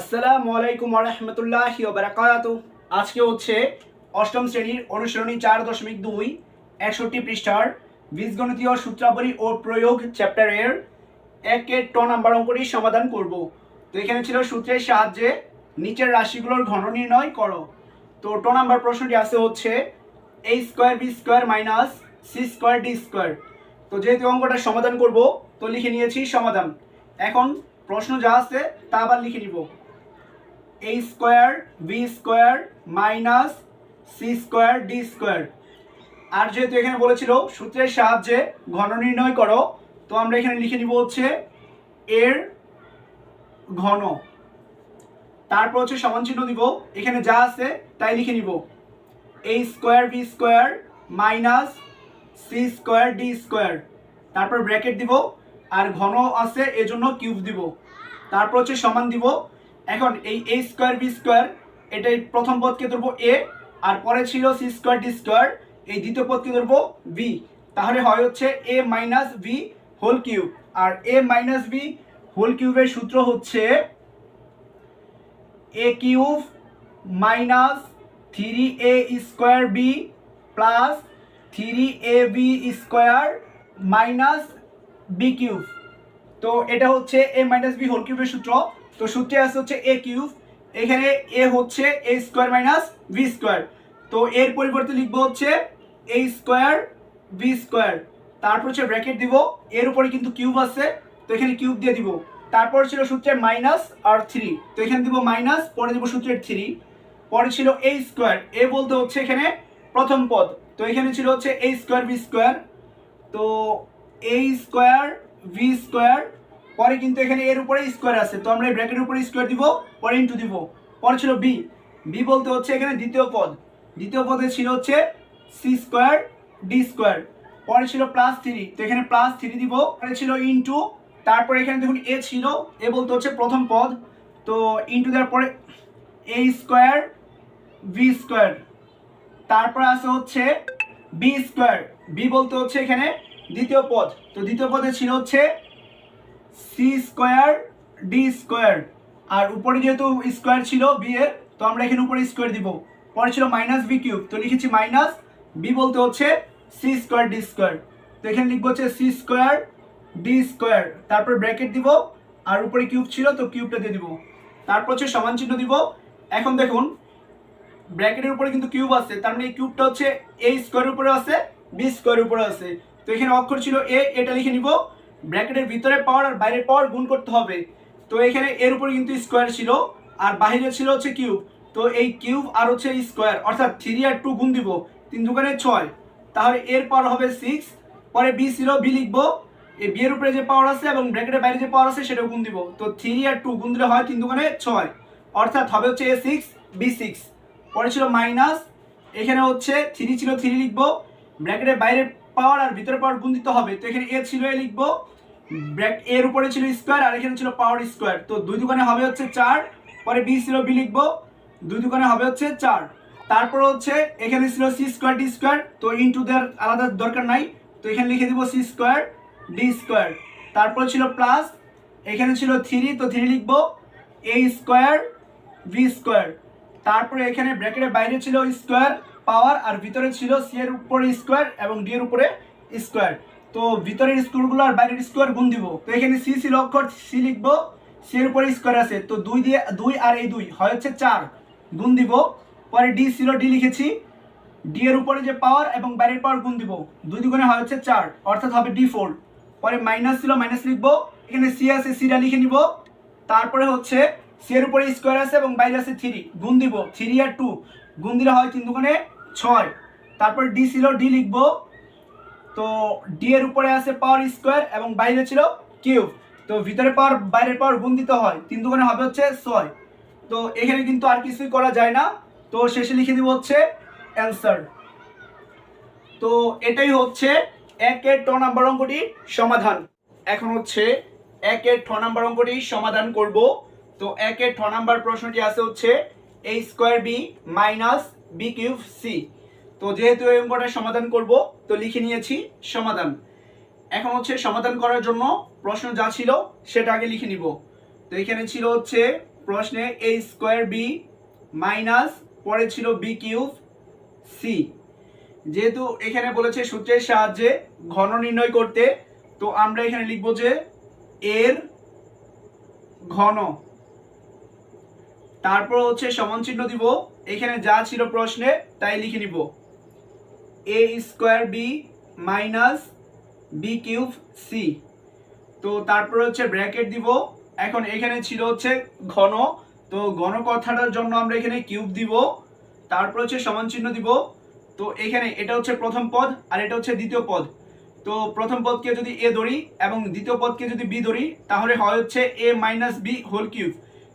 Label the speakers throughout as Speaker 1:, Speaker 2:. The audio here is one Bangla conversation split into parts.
Speaker 1: আসসালামু আলাইকুম রহমতুল্লাহ বারাকাত আজকে হচ্ছে অষ্টম শ্রেণির অনুসরণী চার দশমিক দুই, একষট্টি পৃষ্ঠার বীজগণিতীয় সূত্রাবলী ও প্রয়োগ চ্যাপ্টারের একের ট নাম্বার অঙ্কটি সমাধান করব। তো এখানে ছিল সূত্রের সাহায্যে নিচের রাশিগুলোর ঘন নির্ণয় করো। তো ট নাম্বার প্রশ্নটি আছে হচ্ছে A square B square minus C square D square তো যেহেতু অঙ্কটা সমাধান করব, তো লিখে নিয়েছি সমাধান। এখন প্রশ্ন যা আছে তা আবার লিখে নিব। A square B square minus C square D square আর যেহেতু এখানে বলেছিল সূত্রের সাহায্যে ঘন নির্ণয় করো, তো আমরা এখানে লিখে নিব হচ্ছে এর ঘন। তারপর হচ্ছে সমান চিহ্ন দিব। এখানে যা আছে তাই লিখে নিব। A square B square minus C square D square তারপর ব্র্যাকেট দিব। আর ঘন আছে এজন্য কিউব দিব। তারপর হচ্ছে সমান দিব এখন এই এ স্কোয়ার বি স্কোয়ার এটাই প্রথম পদকে ধরবো এ আর পরে ছিল সি স্কোয়ার ডি স্কোয়ার এই দ্বিতীয় পদকে ধরবো বি তাহলে হয় হচ্ছে A minus B whole cube R A minus B whole কিউবের সূত্র হচ্ছে A cube minus three A square B plus three A B square minus B cube তো এটা হচ্ছে এ মাইনাস বি হোল কিউবের সূত্র। তো সূত্রে আছে হচ্ছে এ কিউব, এখানে এ হচ্ছে A square minus B square. তো এর পরিবর্তে লিখব হচ্ছে এ স্কোয়ার বি স্কোয়ার। তারপর হচ্ছে ব্র্যাকেট দিব, এর উপরে কিন্তু কিউব আছে, তো এখানে কিউব দিয়ে দিব। তারপর ছিল সূত্রের মাইনাস আর থ্রি, তো এখানে দিব মাইনাস, পরে দিব সূত্রের থ্রি। পরে ছিল এ স্কোয়ার এ বলতে হচ্ছে এখানে প্রথম পদ, তো এখানে ছিল হচ্ছে এ স্কোয়ার বি স্কোয়ার। তো এ স্কোয়ার ভি স্কোয়ার পরে কিন্তু এখানে এর উপরে স্কোয়ার আছে। তো আমরা এই ব্র্যাকেটের উপরে স্কোয়ার দিব, পরে ইন্টু দিব। পরে ছিল বি বি বলতে হচ্ছে এখানে দ্বিতীয় পদ। দ্বিতীয় পদে ছিল হচ্ছে সি স্কোয়ার ডি স্কোয়ার পরে ছিল প্লাস থ্রি তো এখানে প্লাস থ্রি দিব। পরে ছিল ইন্টু তারপরে এখানে দেখুন এ ছিল। এ বলতে হচ্ছে প্রথম পদ। তো ইন্টু দেওয়ার পরে এ স্কোয়ার বি স্কোয়ার তারপর আছে হচ্ছে বি স্কোয়ার বি বলতে হচ্ছে এখানে দ্বিতীয় পদ। তো দ্বিতীয় পদে ছিল হচ্ছে সি স্কোয়ার ডি স্কোয়ার আর উপরে যেহেতু স্কোয়ার ছিল বি এর, তো আমরা এখানে উপরে স্কোয়ার দিব। পরে ছিল মাইনাস বি কিউব তো লিখেছি মাইনাস বি বলতে হচ্ছে সি স্কোয়ার ডি স্কোয়ার তো এখানে লিখব হচ্ছে সি স্কোয়ার ডি স্কোয়ার তারপর ব্র্যাকেট দিব, আর উপরে কিউব ছিল, তো কিউবটা দিয়ে দিব। তারপর হচ্ছে সমান চিহ্ন দিব। এখন দেখুন ব্র্যাকেটের উপরে কিন্তু কিউব আছে, তার মানে এই কিউবটা হচ্ছে এ স্কোয়ারের উপরে আছে বি স্কোয়ারের উপরে আছে। তো এখানে অক্ষর ছিল এ এটা লিখে নিব। ব্র্যাকেটের ভিতরে পাওয়ার আর বাইরের পাওয়ার গুণ করতে হবে। তো এখানে এর উপরে কিন্তু স্কোয়ার ছিল, আর বাইরে ছিল হচ্ছে কিউব তো এই কিউব আর হচ্ছে স্কোয়ার অর্থাৎ থ্রি আর টু গুণ দিব, তিন দোকানে ছয়। তাহলে এর পাওয়ার হবে সিক্স পরে বি ছিল বি লিখব। এই বি এর উপরে যে পাওয়ার আছে এবং ব্র্যাকেটের বাইরে যে পাওয়ার আছে সেটাও গুণ দিব। তো থ্রি আর টু গুণ দিলে হয় তিন দোকানে ছয়। অর্থাৎ হবে হচ্ছে এ সিক্স বি সিক্স পরে ছিল মাইনাস এখানে হচ্ছে থ্রি ছিল থ্রি লিখব। ব্র্যাকেটের বাইরে পাওয়ার আর ভিতরে পাওয়ার গুণ দিতে হবে। তো এখানে এ ছিল এ লিখব। ব্র্যাক এর উপরে ছিল স্কোয়ার আর এখানে ছিল পাওয়ার স্কোয়ার। তো দুই দোকানে হবে হচ্ছে চার, পরে বি ছিল বি লিখব। দুই দোকানে হবে হচ্ছে চার। তারপর হচ্ছে এখানে ছিল সি স্কোয়ার ডি স্কোয়ার। তো ইন্টু দেওয়ার আলাদা দরকার নাই। তো এখানে লিখে দিব সি স্কোয়ার ডি স্কোয়ার। তারপর ছিল প্লাস, এখানে ছিল থ্রি, তো থ্রি লিখব। A square B square. তারপরে এখানে ব্র্যাকেটের বাইরে ছিল স্কোয়ার। পাওয়ার আর ভিতরে ছিল সি এর উপরে স্কোয়ার এবং ডি এর উপরে স্কোয়ার। তো ভিতরের স্কোয়ারগুলো আর বাইরের স্কোয়ার গুণ দিব। তো এখানে সি সি অক্ষর সি লিখব সি এর উপরে স্কোয়ার আছে। তো দুই দিয়ে, দুই আর এই দুই হয় হচ্ছে চার। গুণ দিব, পরে ডি ছিল ডি লিখেছি। ডি এর উপরে যে পাওয়ার এবং বাইরের পাওয়ার গুণ দিব, দুই দুগুণে হয় হচ্ছে চার, অর্থাৎ হবে ডি ফোর পরে মাইনাস ছিল, মাইনাস লিখব। এখানে সি আছে সিটা লিখে নিব। তারপরে হচ্ছে সি এর উপরে স্কোয়ার আছে এবং বাইরে আছে থ্রি গুণ দিব থ্রি আর টু গুণ দিলে হয় তিন দুগুণে ছয়। তারপর ডি ছিল ডি লিখব। তো ডি এর উপরে আছে পাওয়ার স্কোয়ার এবং বাইরে ছিল কিউব তো ভিতরে পাওয়ার বাইরের পাওয়ার গুণ দিতে হয়, তিন দুগুণে হবে হচ্ছে ছয়। তো এখানে কিন্তু আর কিছুই করা যায় না। তো শেষে লিখে দিব হচ্ছে অ্যান্সার তো এটাই হচ্ছে একের ট নাম্বার অঙ্কটির সমাধান। এখন হচ্ছে একের ঠ নাম্বার অঙ্কটি সমাধান করব। তো একের ঠ নাম্বার প্রশ্নটি আছে হচ্ছে A square B minus B cube C তো যেহেতু এই অঙ্কটা সমাধান করব, তো লিখে নিয়েছি সমাধান। এখন হচ্ছে সমাধান করার জন্য প্রশ্ন যা ছিল, সেটা আগে লিখে নিব। তো এখানে ছিল হচ্ছে প্রশ্নে এ স্কোয়ার বি মাইনাস পরে ছিল বি কিউব সি যেহেতু এখানে বলেছে সূত্রের সাহায্যে ঘন নির্ণয় করতে, তো আমরা এখানে লিখব যে এর ঘন। তারপর হচ্ছে সমান চিহ্ন দিব। এখানে যা ছিল প্রশ্নে, তাই লিখে নিব। A square B minus B cube C তো তারপর হচ্ছে ব্র্যাকেট দিব। এখন এখানে ছিল হচ্ছে ঘন। তো ঘন কথাটার জন্য আমরা এখানে কিউব দিব। তারপর হচ্ছে সমান চিহ্ন দিব। তো এখানে এটা হচ্ছে প্রথম পদ আর এটা হচ্ছে দ্বিতীয় পদ। তো প্রথম পদকে যদি এ ধরি এবং দ্বিতীয় পদকে যদি বি ধরি, তাহলে হয় হচ্ছে A minus B whole cube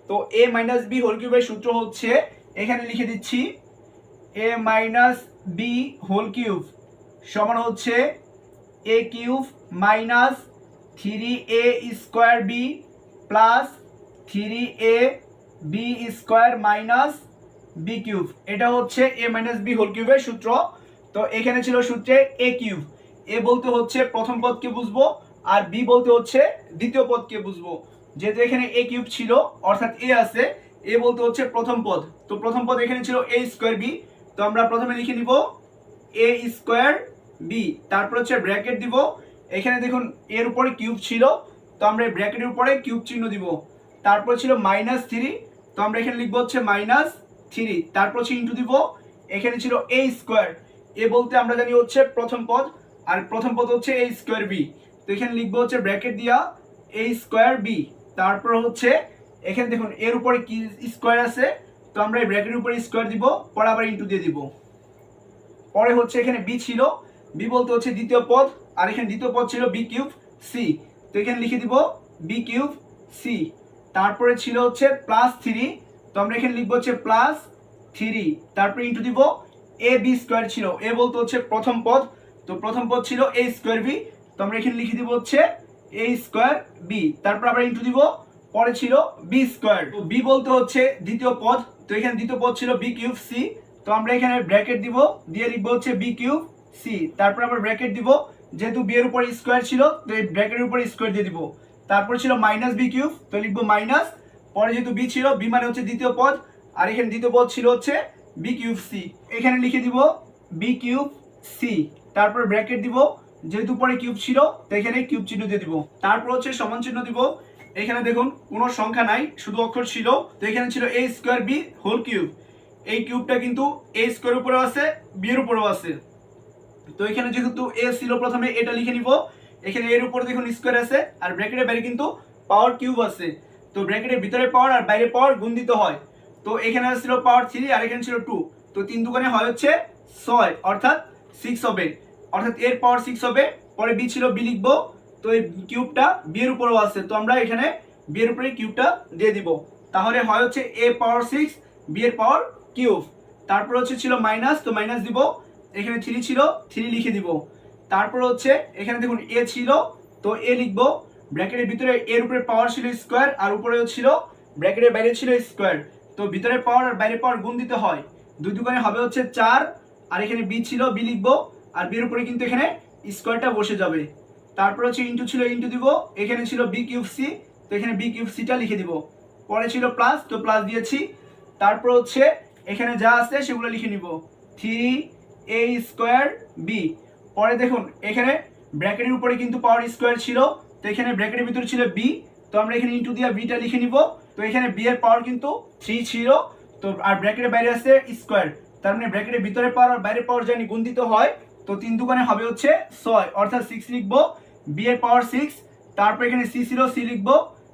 Speaker 1: তো এ মাইনাস বি হোল কিউবের সূত্র হচ্ছে, এখানে লিখে দিচ্ছি A minus B whole cube সমান হচ্ছে A cube minus three A square B plus three A B square minus B cube এটা হচ্ছে এ মাইনাস বি হোল কিউবের সূত্র। তো এখানে ছিল সূত্রে এ কিউব এ বলতে হচ্ছে প্রথম পদকে বুঝব, আর বি বলতে হচ্ছে দ্বিতীয় পদকে বুঝব। যেহেতু এখানে এ কিউব ছিল, অর্থাৎ এ আছে এ বলতে হচ্ছে প্রথম পদ। তো প্রথম পদ এখানে ছিল এ স্কোয়ার বি তো আমরা প্রথমে লিখে নিব এ স্কোয়ার বি তারপর হচ্ছে ব্র্যাকেট দিব। এখানে দেখুন, এর উপরে কিউব ছিল, তো আমরা ব্র্যাকেটের উপরে কিউব চিহ্ন দিব। তারপর ছিল মাইনাস থ্রি তো আমরা এখানে লিখব হচ্ছে মাইনাস থ্রি তারপর হচ্ছে ইন্টু দিব। এখানে ছিল এ স্কোয়ার এ বলতে আমরা জানি হচ্ছে প্রথম পদ, আর প্রথম পদ হচ্ছে এ স্কোয়ার বি তো এখানে লিখব হচ্ছে ব্র্যাকেট দিয়া এ স্কোয়ার বি তারপর হচ্ছে, এখানে দেখুন, এর উপরে কি স্কোয়ার আছে? তো আমরা এই ব্র্যাকেটের উপরে স্কোয়ার দিব পরে আবার ইন্টু দিয়ে দিব। পরে হচ্ছে এখানে বি ছিল বি বলতে হচ্ছে দ্বিতীয় পদ, আর এখানে দ্বিতীয় পদ ছিল বি কিউব সি তো এখানে লিখে দিব বি কিউব সি তারপরে ছিল হচ্ছে প্লাস থ্রি তো আমরা এখানে লিখব হচ্ছে প্লাস থ্রি তারপরে ইন্টু দিব এ বি স্কোয়ার ছিল এ বলতে হচ্ছে প্রথম পদ, তো প্রথম পদ ছিল এ স্কোয়ার বি তো আমরা এখানে লিখে দিব হচ্ছে এ স্কোয়ার বি তারপর আবার ইন্টু দিব, পরে ছিল বি স্কোয়ার বি বলতে হচ্ছে দ্বিতীয় পদ, তো এখানে দ্বিতীয় পদ ছিল বি কিউব সি তো আমরা এখানে ব্র্যাকেট দিব, দিয়ে লিখব হচ্ছে বি কিউব সি তারপর আবার ব্র্যাকেট দিব, যেহেতু বি এর উপর স্কোয়ার ছিল, তো এই ব্র্যাকেটের উপর স্কোয়ার দিয়ে দিব। তারপর ছিল মাইনাস বি কিউব তো লিখব মাইনাস পরে যেহেতু বি ছিল বি মানে হচ্ছে দ্বিতীয় পদ, আর এখানে দ্বিতীয় পদ ছিল হচ্ছে বি কিউব সি এখানে লিখে দিব বি কিউব সি তারপর ব্র্যাকেট দিব যেহেতু পরে কিউব ছিল, তো এখানে কিউব চিহ্ন দিয়ে দিব। তারপর হচ্ছে সমান চিহ্ন দিব। এখানে দেখুন, কোনো সংখ্যা নাই, শুধু অক্ষর ছিল। তো এখানে ছিল A square B whole cube এই কিউবটা কিন্তু এ স্কোয়ার উপরেও আছে বি এর উপরেও আছে। তো এখানে যেহেতু এ ছিল, প্রথমে এটা লিখে নিব। এখানে এর উপরে দেখুন স্কোয়ার আছে, আর ব্র্যাকেটের বাইরে কিন্তু পাওয়ার কিউব আছে। তো ব্র্যাকেটের ভিতরে পাওয়ার আর বাইরে পাওয়ার গুণ দিতে হয়। তো এখানে ছিল পাওয়ার থ্রি আর এখানে ছিল টু তো তিন দোকানে হয় হচ্ছে ছয়, অর্থাৎ সিক্স হবে অর্থাৎ এর পাওয়ার সিক্স হবে, পরে বি ছিল বি লিখব, তো এই কিউবটা বি এর উপরেও আছে, তো আমরা এখানে বি এর উপরে কিউবটা দিয়ে দিব। তাহলে হয় হচ্ছে এ পাওয়ার সিক্স বি এর পাওয়ার কিউব তারপর হচ্ছে ছিল মাইনাস তো মাইনাস দিব, এখানে থ্রি ছিল থ্রি লিখে দিব। তারপর হচ্ছে এখানে দেখুন এ ছিল, তো এ লিখব ব্র্যাকেটের ভিতরে এর উপরে পাওয়ার ছিল স্কোয়ার আর উপরেও ছিল ব্র্যাকেটের বাইরে ছিল স্কোয়ার তো ভিতরে পাওয়ার আর বাইরে পাওয়ার গুণ দিতে হয়। দুই দোকানে হবে হচ্ছে চার, আর এখানে বি ছিল বি লিখব আর বির উপরে কিন্তু এখানে স্কোয়ারটা বসে যাবে। তারপর হচ্ছে ইন্টু ছিল ইন্টু দিব, এখানে ছিল বি কিউব সি তো এখানে বি কিউব সিটা লিখে দিব। পরে ছিল প্লাস তো প্লাস দিয়েছি। তারপর হচ্ছে এখানে যা আছে সেগুলো লিখে নিব। থ্রি এ স্কোয়ার বি পরে দেখুন, এখানে ব্র্যাকেটের উপরে কিন্তু পাওয়ার স্কোয়ার ছিল, তো এখানে ব্র্যাকেটের ভিতরে ছিল বি তো আমরা এখানে ইন্টু দিয়ে বিটা লিখে নিব। তো এখানে বি এর পাওয়ার কিন্তু থ্রি ছিল, তো আর ব্র্যাকেটের বাইরে আছে স্কোয়ার তার মানে ব্র্যাকেটের ভিতরে পাওয়ার আর বাইরে পাওয়ার জানি গুণ দিতে হয় তো তিন দোকানে হবে হচ্ছে ছয়, অর্থাৎ সিক্স লিখব বি এর পাওয়ার সিক্স তারপর এখানে সি ছিল সি লিখব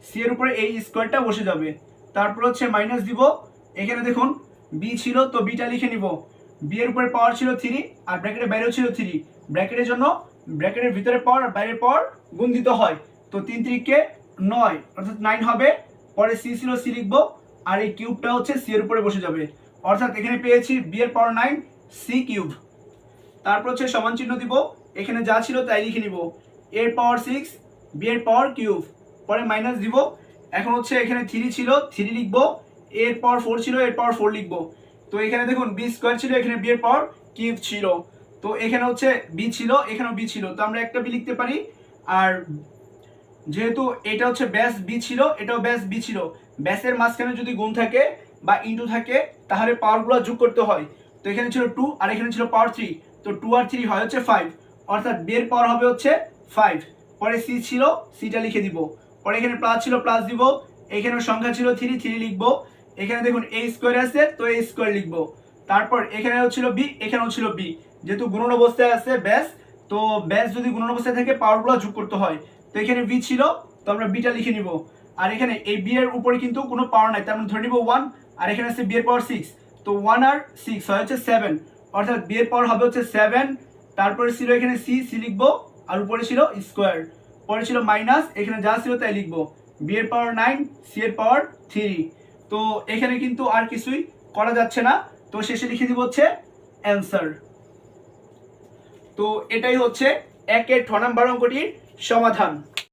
Speaker 1: সি এর উপরে এই স্কোয়ারটা বসে যাবে। তারপর হচ্ছে মাইনাস দিব, এখানে দেখুন বি ছিল, তো বিটা লিখে নিব। বি এর উপরে পাওয়ার ছিল থ্রি আর ব্র্যাকেটের বাইরেও ছিল থ্রি ব্র্যাকেটের জন্য ব্র্যাকেটের ভিতরে পাওয়ার আর বাইরের পাওয়ার গুণ হয়। তো তিন তিরিকে নয়, অর্থাৎ নাইন হবে, পরে সি ছিল সি লিখব, আর এই কিউবটা হচ্ছে সি এর উপরে বসে যাবে। অর্থাৎ এখানে পেয়েছি বি এর পাওয়ার নাইন সি কিউব তারপর হচ্ছে সমান চিহ্ন দিব। এখানে যা ছিল তাই লিখে নিব। এর পাওয়ার সিক্স বি এর পাওয়ার কিউব পরে মাইনাস দিব। এখন হচ্ছে এখানে থ্রি ছিল থ্রি লিখব। এর পাওয়ার ফোর ছিল এর পাওয়ার ফোর লিখব। তো এখানে দেখুন বি স্কোয়ার ছিল, এখানে বি এর পাওয়ার কিউব ছিল। তো এখানে হচ্ছে বি ছিল, এখানেও বি ছিল। তো আমরা একটা বি লিখতে পারি। আর যেহেতু এটা হচ্ছে ব্যাস বি ছিল, এটাও ব্যাস বি ছিল। ব্যাসের মাঝখানে যদি গুণ থাকে বা ইন্টু থাকে, তাহলে পাওয়ারগুলো যোগ করতে হয়। তো এখানে ছিল টু আর এখানে ছিল পাওয়ার থ্রি তো টু আর থ্রি হয় হচ্ছে ফাইভ অর্থাৎ বি এর পাওয়ার হবে হচ্ছে ফাইভ পরে সি ছিল সিটা লিখে দিব। পরে এখানে প্লাস ছিল প্লাস দিব। এখানে সংখ্যা ছিল থ্রি থ্রি লিখব। এখানে দেখুন এ স্কোয়ার আছে, তো এ স্কোয়ার লিখব। তারপর এখানেও ছিল বি এখানেও ছিল বি যেহেতু গুণন অবস্থায় আছে ব্যাস, তো ব্যাস যদি গুণন অবস্থায় থাকে পাওয়ারগুলো যোগ করতে হয়। তো এখানে বি ছিল, তো আমরা বিটা লিখে নিব। আর এখানে এই বি এর উপরে কিন্তু কোনো পাওয়ার নাই, তার মানে ধরে নিব ওয়ান আর এখানে আছে বি এর পাওয়ার সিক্স তো ওয়ান আর সিক্স হয় হচ্ছে সেভেন অর্থাৎ বি এর পাওয়ার হবে হচ্ছে সেভেন তারপরে ছিল এখানে সি সি লিখব, আর উপরে ছিল স্কোয়ার পরে ছিল মাইনাস এখানে যা ছিল তাই লিখব। বি এর পাওয়ার নাইন সি এর পাওয়ার থ্রি তো এখানে কিন্তু আর কিছুই করা যাচ্ছে না, তো শেষে লিখে দিব হচ্ছে অ্যান্সার তো এটাই হচ্ছে একের ঠ নাম্বার অঙ্কটির সমাধান।